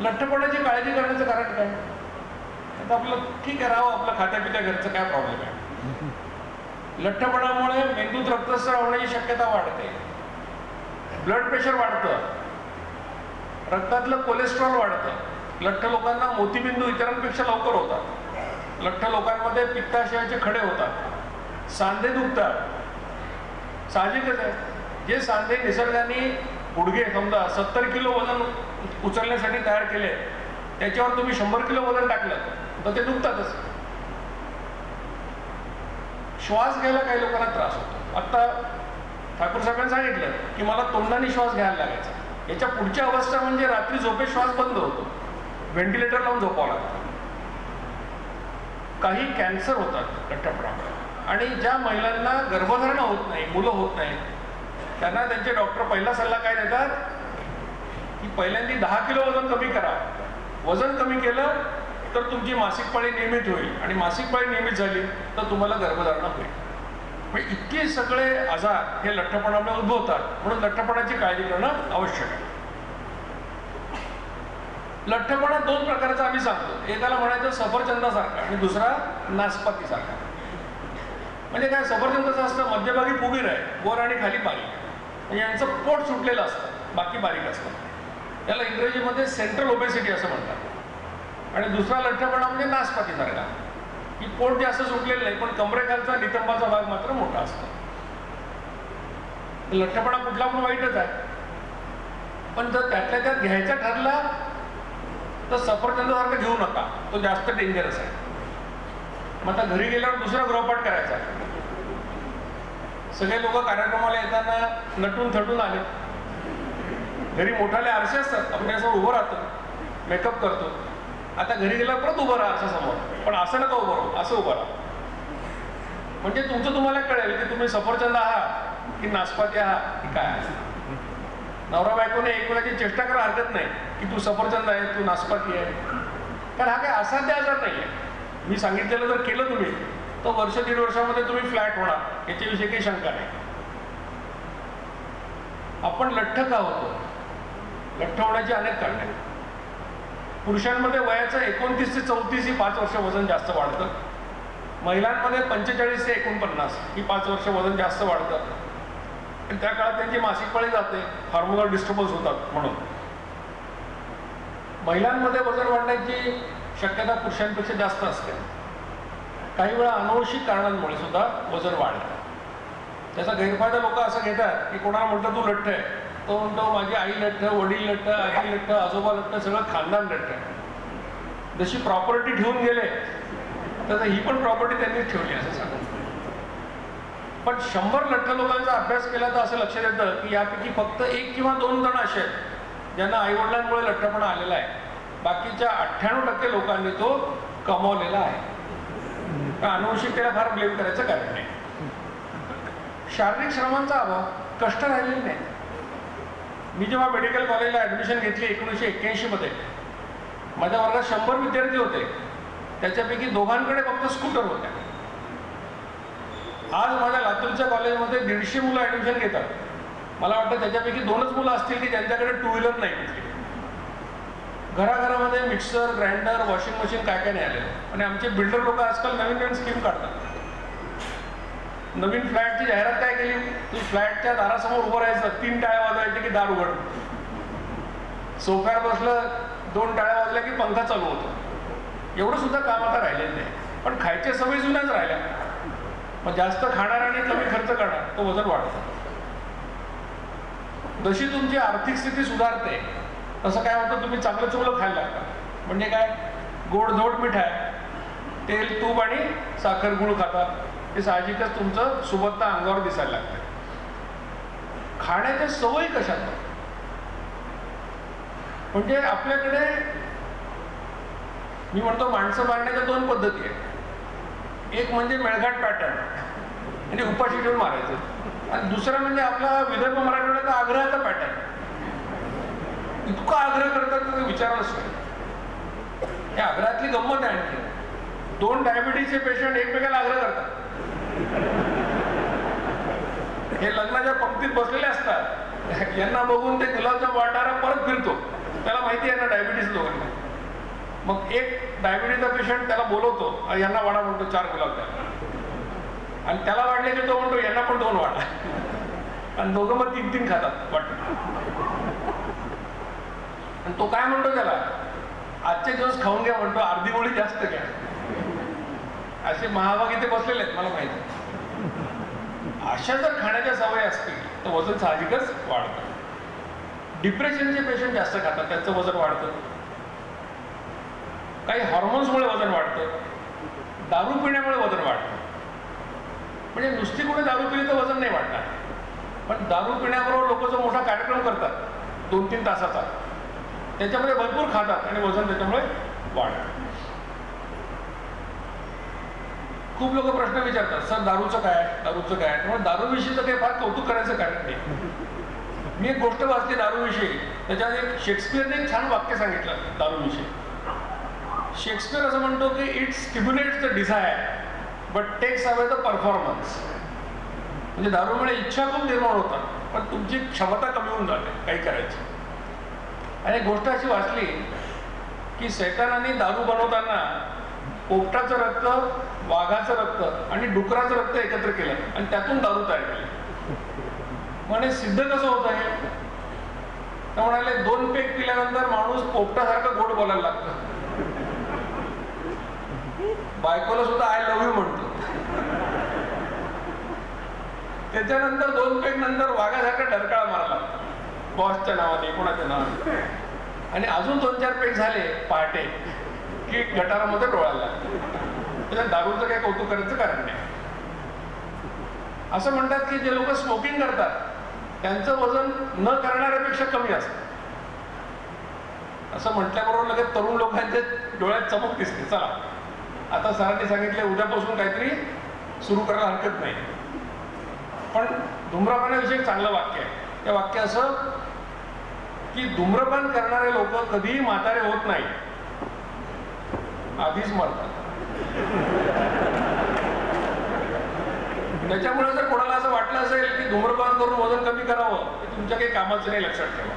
लठ्ठपणाची काळजी करण्याचं कारण काय? आता आपलं ठीक आहे राहू आपलं खात्यापित्या घरचं काय प्रॉब्लेम आहे? लठ्ठपणामुळे मेंदूत रक्तस्राव होण्याची शक्यता वाढते. ब्लड प्रेशर वाढतं. रक्तातलं कोलेस्ट्रॉल वाढतं. लठ्ठ लोकांना मोतीबिंदू इतरांपेक्षा लवकर होतात. लठ्ठ लोकांमध्ये पित्ताशयाचे खडे होतात. सांधे दुखतात. साहजिकच आहे. जे सांधे निसर्गाने गुडघे समजा सत्तर किलो वजन उचलण्यासाठी तयार केले त्याच्यावर तुम्ही शंभर किलो वजन टाकलं तर ते दुखतातच. श्वास घ्यायला काही लोकांना त्रास होतो. आत्ता ठाकूर साहेबांनी सांगितलं की मला तोंडाने श्वास घ्यायला लागायचा. याच्या पुढच्या अवस्था म्हणजे रात्री झोपेत श्वास बंद होतो. व्हेंटिलेटर लावून झोपावं लागतं. काही कॅन्सर होतात लठ्ठपणामुळे आणि ज्या महिलांना गर्भधारणा होत नाही मुलं होत नाही त्यांना त्यांचे डॉक्टर पहिला सल्ला काय देतात? की पहिल्यांदा दहा किलो वजन कमी करा. वजन कमी केलं तर तुमची मासिक पाळी नियमित होईल. आणि मासिक पाळी नियमित झाली तर तुम्हाला गर्भधारणा होईल. म्हणजे इतके सगळे आजार हे लठ्ठपणामुळे उद्भवतात. म्हणून लठ्ठपणाची काळजी करणं आवश्यक आहे. लठ्ठपणा दोन प्रकारचा आम्ही सांगतो. एकाला म्हणायचं सफरचंदासारखा आणि दुसरा नासपातीसारखा. म्हणजे काय? सफरचंदाचं असतं मध्यभागी फुगीर आहे. वर आणि खाली पाणी म्हणजे यांचं पोट सुटलेलं असतं बाकी बारीक असतं. त्याला इंग्रजीमध्ये सेंट्रल ओबेसिटी असं म्हणतात. आणि दुसरा लठ्ठपणा म्हणजे झाला की पोट जास्त सुटलेलं नाही पण कमरेखालचा नितंबाचा भाग मात्र मोठा असतो. लठ्ठपणा कुठला पण वाईटच आहे. पण जर त्यातल्या त्यात घ्यायचा ठरला तर सफरचंदासारखं घेऊ नका. तो जास्त डेंजरस आहे. मग आता घरी गेल्यावर दुसरा गृहपाठ करायचा. सगळे लोक कार्यक्रमाला येताना नटून थटून आले. घरी मोठाले आरसे असतात आपण त्यासमोर उभं राहतो मेकअप करतो. आता घरी गेला परत उभं राहा असं समोर पण असं नका उभं राहू असं उभं राहा. म्हणजे तुमचं तुम्हाला कळेल की तुम्ही सफरचंद आहात की नासपाती आहात की काय नवरा बायकोने एकमेकाची चेष्टा करा हरकत नाही की तू सफरचंद आहे तू नासपाती आहे. कारण हा काही असाध्य आजार नाही आहे मी सांगितलेलं जर केलं तुम्ही तर वर्ष दीड वर्षामध्ये तुम्ही फ्लॅट होणार याच्याविषयी काही शंका नाही. आपण लठ्ठ का होतो लठ्ठ होण्याची अनेक कारण आहेत. पुरुषांमध्ये वयाचं एकोणतीस ते चौतीस ही पाच वर्ष वजन जास्त वाढतं. महिलांमध्ये पंचेचाळीस ते एकोणपन्नास ही पाच वर्ष वजन जास्त वाढतं. आणि त्या काळात त्यांची मासिक पाळी जाते हार्मोनल डिस्टर्बन्स होतात म्हणून. महिलांमध्ये वजन वाढण्याची शक्यता पुरुषांपेक्षा जास्त असते. काही वेळा अनवश्यक कारणांमुळे सुद्धा वजन वाढतं त्याचा गैरफायदा लोक असं घेतात की कोणाला म्हणतो तू लठ्ठ आहे. तो म्हणतो माझी आई लठ्ठ वडील लठ्ठ आजी लठ्ठ आजोबा लठ्ठ सगळं खानदान लठ्ठ आहे. जशी प्रॉपर्टी ठेवून गेले तसं ही पण प्रॉपर्टी त्यांनीच ठेवली असं सांगत पण शंभर लठ्ठ लोकांचा अभ्यास केला तर असं लक्षात येतं की यापैकी फक्त एक किंवा दोन जण असे आहेत ज्यांना आईवडिलांमुळे लठ्ठपणा आलेला आहे. बाकीच्या अठ्ठ्याण्णव टक्के लोकांनी तो कमावलेला आहे. अनुवंशिकतेला फार ब्लेम करायचं कारण नाही. शारीरिक श्रमांचा अभाव कष्ट राहिलेले नाही. मी जेव्हा मेडिकल कॉलेजला ॲडमिशन घेतली एकोणीसशे एक्क्याऐंशीमध्ये माझ्या वर्गात शंभर विद्यार्थी होते. त्याच्यापैकी दोघांकडे फक्त स्कूटर होत्या. आज माझ्या लातूरच्या कॉलेजमध्ये दीडशे मुलं ॲडमिशन घेतात. मला वाटतं त्याच्यापैकी दोनच मुलं असतील की ज्यांच्याकडे टू व्हीलर नाही कुठली. घराघरामध्ये मिक्सर ग्राइंडर वॉशिंग मशीन काय काय नाही आलेलं. आणि आमचे बिल्डर लोक आजकाल नवीन नवीन स्कीम काढतात. नवीन फ्लॅटची जाहिरात काय केली? तू फ्लॅटच्या दारासमोर उभं राहायचं. तीन टाळ्या वाजवायचे की दार उघड सोफ्यावर बसलं दोन टाळ्या वाजल्या की पंखा चालू होतो. एवढं सुद्धा काम आता राहिलेलं नाही. पण खायच्या सवयी जुन्याच राहिल्या. मग जास्त खाणार आणि कमी खर्च करणार तो वजन वाढतं. जशी तुमची आर्थिक स्थिती सुधारते तसं काय होतं तुम्ही चांगलं चुकलं खायला लागता. म्हणजे काय? गोडधोड मिठाय. तेल तूप आणि साखर गुळ खातात. हे साहजिकच तुमचं सुबत्ता अंगावर दिसायला लागतं खाण्याच्या सवयी कशात? म्हणजे आपल्याकडे मी म्हणतो माणसं मारण्याच्या दोन पद्धती आहेत. एक म्हणजे मेळघाट पॅटर्न म्हणजे उपाशी ठेवून मारायचं. आणि दुसरं म्हणजे आपला विदर्भ मराठवाड्याचा आग्रहाचा पॅटर्न इतका आग्रह करतात तुम्ही विचारायलाच नाही हे आग्रहातली गंमत आहे आणखी. दोन डायबिटीजचे पेशंट एकमेकाला आग्रह करतात. हे लग्नाच्या पंक्तीत बसलेले असतात. यांना बघून ते गुलाबजाम वाढणारा परत फिरतो. त्याला माहिती आहे ना डायबिटीस लोकांना. मग एक डायबिटीजचा पेशंट त्याला बोलवतो. यांना वाढा म्हणतो चार गुलाब द्या. आणि त्याला वाढले की तो म्हणतो यांना पण दोन वाढा आणि दोघं मग तीन तीन खातात वाटतं. आणि तो काय म्हणतो त्याला? आजचे दिवस खाऊन घ्या म्हणतो अर्धी गोळी जास्त घ्या. असे महाभाग इथे बसलेले आहेत मला माहिती अशा जर खाण्याच्या सवय असतील तर वजन साहजिकच वाढतं. डिप्रेशनचे पेशंट जास्त खातात त्यांचं वजन वाढतं. काही हॉर्मोन्समुळे वजन वाढतं. दारू पिण्यामुळे वजन वाढतं. म्हणजे नुसती कोणी दारू पिली तर वजन नाही वाढणार. पण दारू पिण्याबरोबर लोक जो मोठा कार्यक्रम करतात दोन तीन तासाचा त्याच्यामध्ये भरपूर खातात आणि वजन त्याच्यामुळे वाढतं. खूप लोक प्रश्न विचारतात सर दारूचं काय दारूचं काय त्यामुळे दारूविषयीचं काही फार कौतुक करायचं कारण नाही. मी एक गोष्ट वाचली दारूविषयी. त्याच्यात एक शेक्सपियरने एक छान वाक्य सांगितलं दारूविषयी. शेक्सपियर असं म्हणतो की it stimulates the desire but takes away the performance म्हणजे दारूमुळे इच्छा खूप निर्माण होतात पण तुमची क्षमता कमी होऊन जाते काही करायची. आणि गोष्ट अशी वाचली की सैतानाने दारू बनवताना पोपटाचं रक्त वाघाचं रक्त आणि डुकराचं रक्त एकत्र केलं आणि त्यातून दारू तयार केली. म्हणे सिद्ध कसं होत आहे? तर म्हणाले दोन पेक पिल्यानंतर माणूस पोपटासारखं गोड बोलायला लागतं. बायकोला सुद्धा आय लव्ह यू म्हणतो. त्याच्यानंतर दोन पेक नंतर वाघासारखा डरकाळा मारला लागतो. बॉसच्या नावाने कोणाच्या नावाने. आणि अजून दोन चार पेक झाले पहाटे की गटारामध्ये डोळायला लागतो त्याच्यात दारूचं काही कौतुक करायचं कारण नाही. असं म्हणतात की जे लोक स्मोकिंग करतात त्यांचं वजन न करणाऱ्यापेक्षा कमी असतं. असं म्हटल्याबरोबर लगेच तरुण लोकांच्या डोळ्यात चमक दिसते. चला आता सरांनी सांगितले उद्यापासून काहीतरी सुरू करायला हरकत नाही. पण धूम्रपानाविषयी एक चांगलं वाक्य आहे. त्या वाक्य असं की धूम्रपान करणारे लोक कधीही म्हातारे होत नाही. आधीच मरतात. त्याच्यामुळे जर कोणाला असं वाटलं असेल की धूम्रपान करून वजन कमी करावं तुमच्या काही कामाचं नाही लक्षात ठेवा.